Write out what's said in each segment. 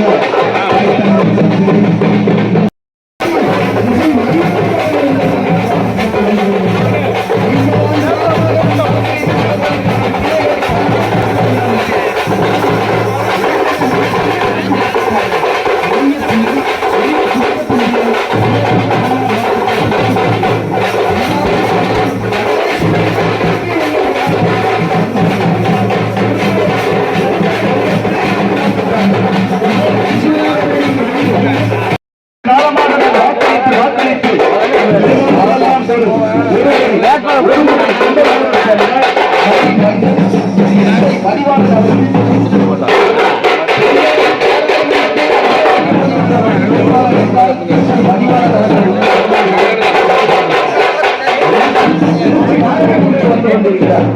Não. வந்து கொண்டிருக்கிறார்.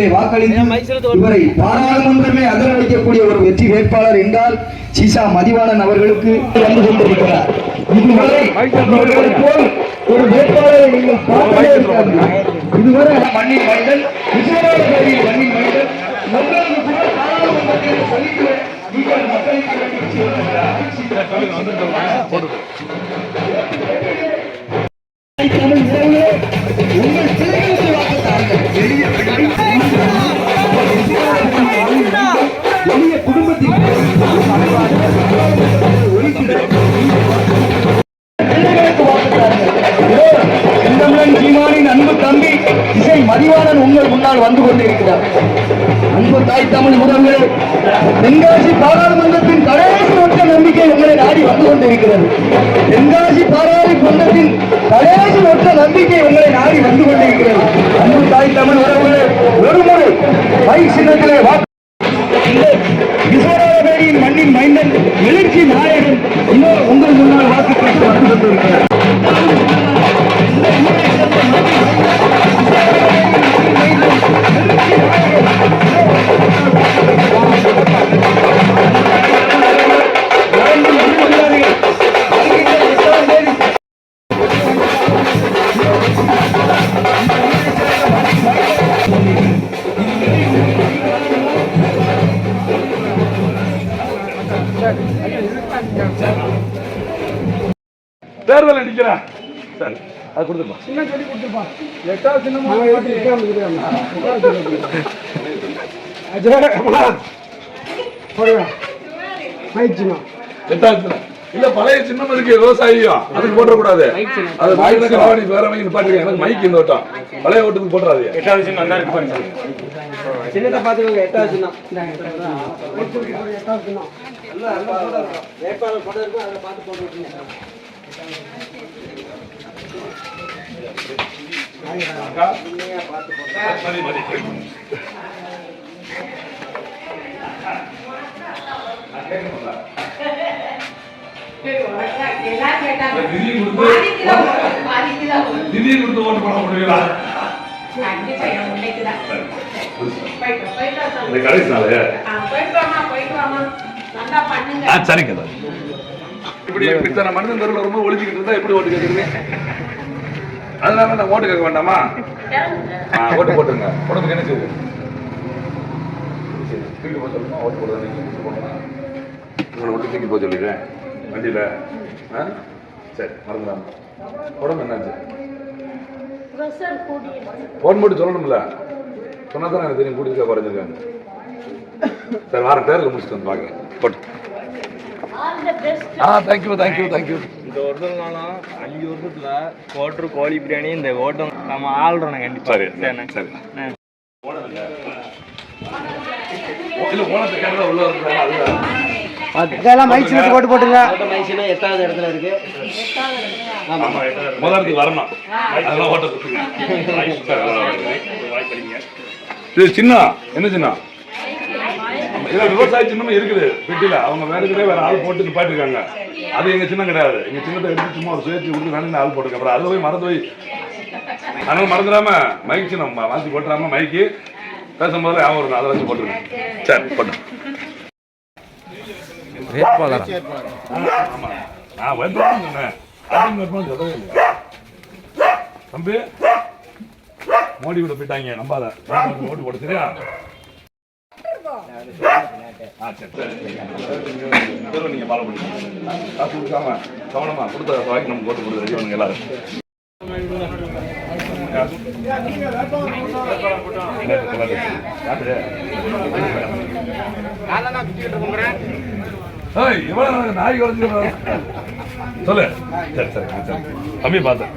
சின்னத்திலே வாக்களித்து இவரை பாராளுமன்றமே அதிரடிக்கக்கூடிய ஒரு வெற்றி வேட்பாளர் என்றால் சீசா மதிவாணன் அவர்களுக்கு வந்து கொண்டிருக்கிறார். இதுவரை போல் ஒரு வேட்பாளரை நீங்கள் பார்த்ததே இருக்காது. இதுவரை மண்ணின் மைந்தன் விஜயவாடபேரி மண்ணின் மைந்தன் உங்களுக்கு கூட பாராளுமன்றத்தில் சொல்லிக்கிறேன். நீங்கள் மக்களுக்கு மதிவாணன் வந்து கொண்டிருக்கிறார். அன்பு தாய் தமிழ் உறவுகளே தென்காசி பாராளுமன்றத்தின் கடைசி ஒற்ற நம்பிக்கை உங்களை நாடி வந்து கொண்டிருக்கிறது. தென்காசி பாராளுமன்றத்தின் கடைசி ஒற்ற நம்பிக்கை உங்களை நாடி வந்து கொண்டிருக்கிறது. அன்பு தாய் தமிழ் உறவுகளே ஒரு முறை சின்னத்திலே நிற்கிறேன் சரி அது கொடுத்துருப்பா. சின்ன சொல்லி கொடுத்துருப்பா. எட்டாவது சின்னமா எட்டாவது சின்னம். இல்ல பழைய சின்னம் இருக்கு விவசாயியும் அதுக்கு போடக்கூடாது அது வாய்ஸ் கலவாணி வேற வாங்கி நிப்பாட்டிருக்கேன் எனக்கு மைக் இந்த ஓட்டம். பழைய ஓட்டுக்கு போட்டுறாது எட்டாவது சின்னம் நல்லா இருக்கு பாருங்க. சின்னத்தை பார்த்துக்கோங்க எட்டாவது சின்னம். வேட்பாளர் படம் இருக்கும் அதில் பார்த்து போட்டு நிதி கொடுத்து ஓட்டு போட முடியல சரிங்க. இப்படி இப்படி இத்தனை மனிதன் தெருவில் ரொம்ப ஒழிச்சுக்கிட்டு இருந்தா எப்படி ஓட்டு கேட்குறீங்க அதனால நான் ஓட்டு கேட்க வேண்டாமா? ஆ ஓட்டு போட்டுருங்க. உடம்புக்கு என்ன செய்யுது தூக்கி போக சொல்லுமா? ஓட்டு போடுறது உங்களை விட்டு தூக்கி போக சொல்லிடுறேன். வண்டியில். ஆ? சரி மறந்துடாம. உடம்பு என்னாச்சு? ஃபோன் போட்டு சொல்லணும்ல. சொன்னா தான் எனக்கு தெரியும் கூட்டிட்டு குறைஞ்சிருக்காங்க சரி வாரம் பேரில் முடிச்சுட்டு வந்து பார்க்க போட்டு. ஆ தேங்க்யூ தேங்க்யூ தேங்க்யூ இந்த வருஷம்னாலும் அஞ்சு வருஷத்துல கோட்ரு கோழி பிரியாணி இந்த ஓட்டம் நம்ம ஆள்றோம் கண்டிப்பா. சரி. சரி மைக் சின்னத்து போட்டு போட்டுங்க. சின்னம் எட்டாவது இடத்துல இருக்கு. முதல்ல வரணும். அதெல்லாம் ஓட்ட கொடுத்துங்க இது சின்ன என்ன சின்ன? இல்ல விவசாய சின்னமும் இருக்குது. பெட்டியில. அவங்க வேற இதுலயே வேற ஆள் போட்டு நிப்பாட்டிருக்காங்க. அது எங்க சின்னம் கிடையாது. எங்க சின்னத்தை எடுத்து சும்மா ஒரு சுயேட்சி கொடுத்து வேணும் ஆள் போட்டுருக்க அப்புறம் அதுல போய் மறந்து போய் அதனால மறந்துடாம மைக் சின்னம் மாத்தி போட்டுறாம மைக்கு பேசும்போது ஞாபகம் இருக்கும் அதை வச்சு போட்டுருங்க. சரி போட்டு. ஆமா. நான் வேட்பாளர் சொன்னேன். வேட்பாளர் சொல்லவே தம்பி மோடி கூட போயிட்டாங்க. நம்பாத. ஓட்டு போட்டு சரியா ஆ, சரி, சரி. இதெல்லாம் நீங்க follow பண்ணிக்கோங்க. காசு கொடுக்காம கவனமா கொடுத்த வாங்கி நம்ம ஓட்டு போடுறது ரெடி பண்ணுங்க எல்லாரும் நாய். சொல்லு சரி சரி சரி தம்பி பார்த்தேன்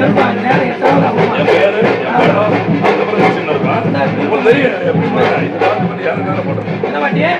லிஸ்ட் கொடுக்க